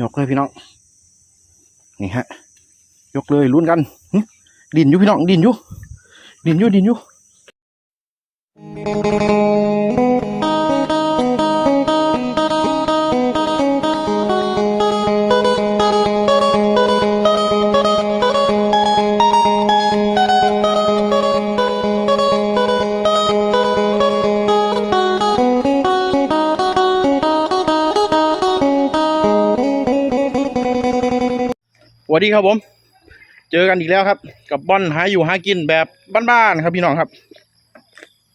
ยกเลยพี่น้อง นี่ฮะ ยกเลยลุ้นกัน ดินอยู่พี่น้อง ดินอยู่ ดินอยู่ ดินอยู่ สวัสดีครับผม เจอกันอีกแล้วครับ กับบอลหาอยู่หากินแบบบ้านๆครับพี่น้องครับ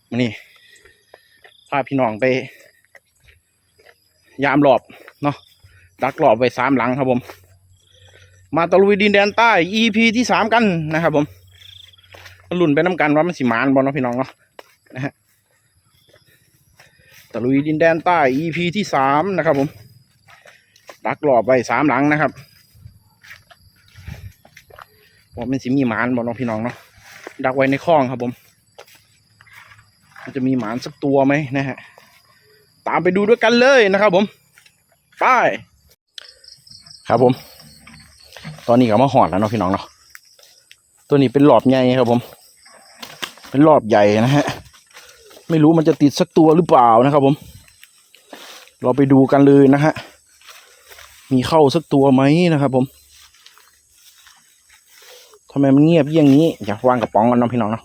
มานี่พาพี่น้องไป ยามหลอบเนาะดักหลอบไว้สามหลังครับผม มาตะลุยดินแดนใต้ EP ที่สามกันนะครับผมมาลุ้นไปน้ำกันว่ามันสิมานบอลเนาะพี่น้องเนาะนะฮะตะลุยดินแดนใต้ EP ที่สามนะครับผมดักหลอบไว้สามหลังนะครับ ว่ามันสิมีหมานบอกน้องพี่น้องเนาะดักไว้ในคลองครับผม มันจะมีหมานสักตัวไหมนะฮะตามไปดูด้วยกันเลยนะครับผมไปครับผม ตอนนี้ก็มาหอดแล้วเนาะพี่น้องเนาะตัวนี้เป็นหลอบใหญ่ครับผม เป็นหลอบใหญ่นะฮะไม่รู้มันจะติดสักตัวหรือเปล่านะครับผม เราไปดูกันเลยนะฮะมีเข้าสักตัวไหมนะครับผม ทำไมมันเงียบอย่างนี้ อยากวางกระป๋องกันน้องพี่น้องเนาะ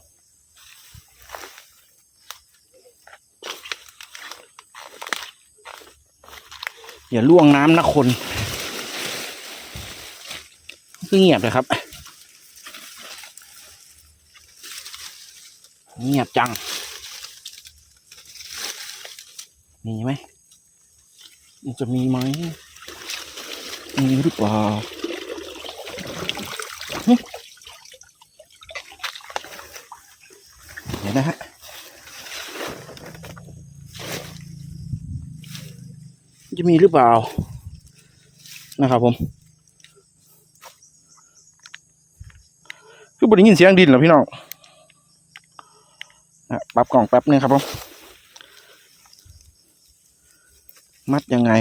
อย่าล่วงน้ำนะคนคือเงียบเลยครับ เงียบจัง มีไหมจะมีไหมมีหรือเปล่า ดี๋ยวนะฮะจะมีหรือเปล่านะครับผม คือบได้ยินเสียงดินเหรอพี่น้องนะปรับกล่องแป๊บนึงครับผม มัดยังไง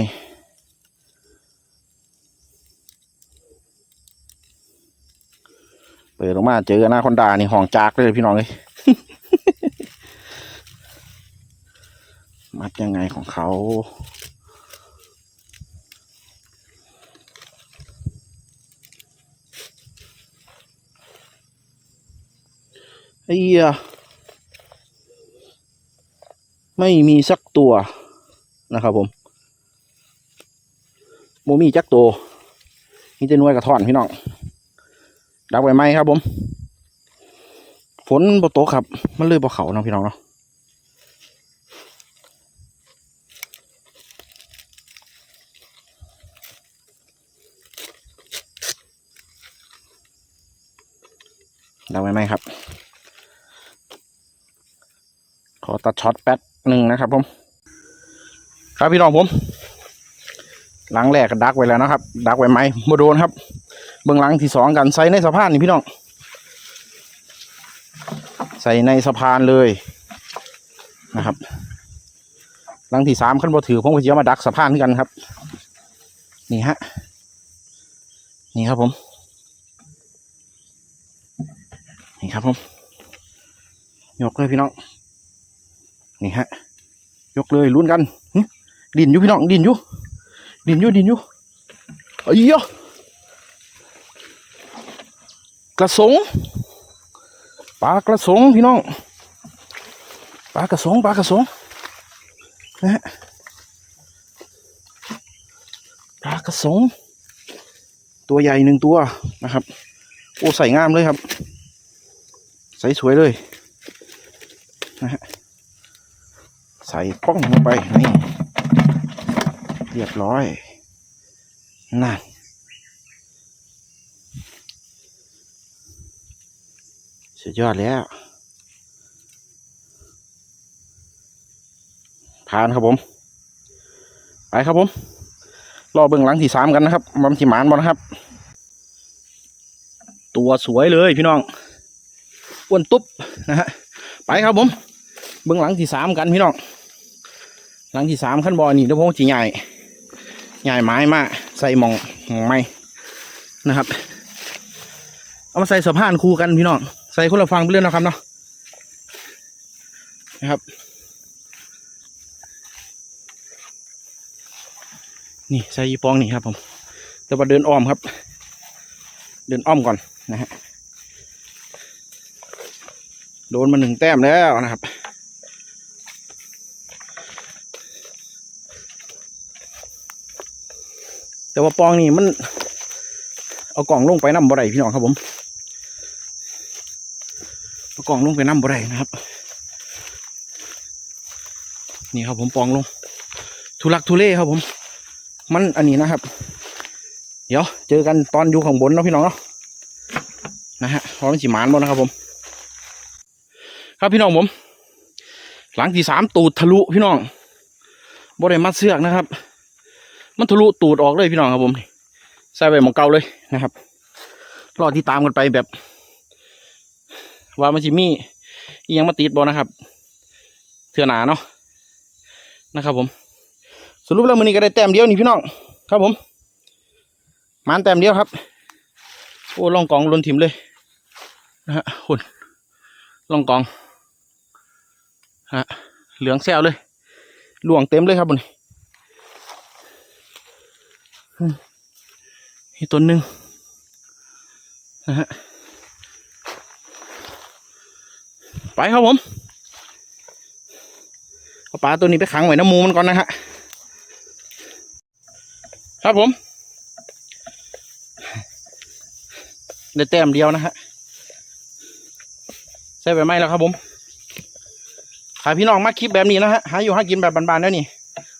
เปิดออกมาเจอหน้าคนดานี่ห้องจากเลยพี่น้องเลย มัดยังไงของเขา ไอ้เหี้ยไม่มีสักตัวนะครับผมโมมีจักตัวมีแต่น่วยกระท่อนพี่น้องดักไว้ไหมครับผม ฝนบ่ตกครับ มันเลยบ่เขาเนาะพี่น้องเนาะ ดักไว้ไหมครับ ขอตัดช็อตแป๊บหนึ่งนะครับผม ครับพี่น้องผม หลังแรกก็ดักไว้แล้วนะครับ ดักไว้ไหมบ่โดนครับ เบื้องหลังที่สองกันใส่ในสะพานนี่พี่น้อง ใส่ในสะพานเลยนะครับหลังที่สามขั้นบ่ถือผมก็จะเอามาดักสะพานกันครับ นี่ฮะ นี่ครับผม นี่ครับผมยกเลยพี่น้อง นี่ฮะ ยกเลยลุ้นกันดินอยู่พี่น้องดินอยู่ดินอยู่ดินอยู่เอ้ยยะกระสงปลากระสงพี่น้องปลากระสงปลากระสงนะฮะปลากระสงตัวใหญ่หนึ่งตัวนะครับโอ้ใส่งามเลยครับ ส่สวยเลยนะฮะใส่ป้องลงไปนี่เรียบร้อยนั่นสุดยอดแล้วผ่านครับผม ไปครับผม รอเบื้องหลังที่สามกันนะครับมันที่หมานบอลนะครับ ตัวสวยเลยพี่น้อง อ้วนตุ๊บนะฮะไปครับผมเบื้องหลังที่สามกันพี่น้องหลังที่สามขั้นบอลนี่เดี๋ยวผมจะใหญ่ใหญ่ไม้มากใส่หมองหมองไม้นะครับ เอามาใส่สะพานคู่กันพี่น้องใส่คนละฟังไปเรื่อยนะครับเนาะนะครับ นี่ใส่ยีปองนี่ครับผมแต่ว่าเดินอ้อมครับ เดินอ้อมก่อนนะฮะ โดนมาหนึ่งแต้มแล้วนะครับ แต่ว่าปองนี่มัน เอากล่องลงไปน้ำบ่ได้พี่น้องครับผมเอากล่องลงไปน้ำบ่ได้นะครับ นี่ครับผมปองลง ทุลักทุเลครับผม มันอันนี้นะครับ เดี๋ยวเจอกันตอนอยู่ข้างบนเนาะพี่น้องเนาะนะฮะพราะมันสีมานบ่นะครับผม ครับพี่น้องผม หลังที่สามตูดทะลุพี่น้องบ่ได้มัดเสือกนะครับ มันทะลุตูดออกเลยพี่น้องครับผมใส่ไปหมองเก่าเลยนะครับรอที่ตามกันไปแบบ ว่ามันจะมีอิหยังมาติดบ่นะครับเถื่อหนาเนาะนะครับ ผม สรุปแล้วมือนี้ก็ได้แต้มเดียวนี่พี่น้องครับผมมันแต้มเดียวครับโอ้ลองกองลนถิ่มเลยนะฮะหุ่นล่องกอง ฮะเหลืองแซวเลยหลวงเต็มเลยครับบนอีกตัวหนึ่งนะฮะไปครับผมเอาปลาตัวนี้ไปขังไว้น้ำมูมันก่อนนะฮะครับผมได้แต้มเดียวนะฮะใส่ไปไหมแล้วครับผม ถ้าพี่น้องมาคลิปแบบนี้นะฮะหาอยู่หากินแบบบานๆแล้วนี่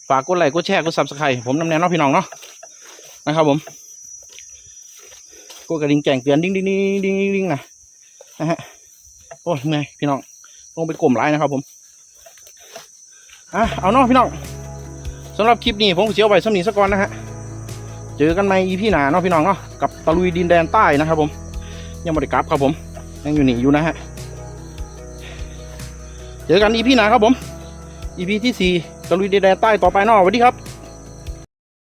ฝากกดไลค์กดแชร์กดซับสไครต์ผมนำแนวเนาะพี่น้องเนาะนะครับผมกดกระดิ่งแจ้งเตือนดิ้งดิ้งดิ้งดิ้งดิ้งนะนะฮะโอ้ยเหนื่อยพี่น้องลงไปกลมไลน์นะครับผมอะเอาเนาะพี่น้องสำหรับคลิปนี้ผมเสียวไว้สำนีสักก่อนนะฮะเจอกันใหม่อีพี่หนาเนาะพี่น้องเนาะกับตะลุยดินแดนใต้นะครับผมยังไม่ได้กลับครับผมยังอยู่นี่อยู่นะฮะ เจอกันอีพี่หนาครับผมอีพีที่สี่ตะลุยแดนใต้ต่อไปนอสวัสดีครับ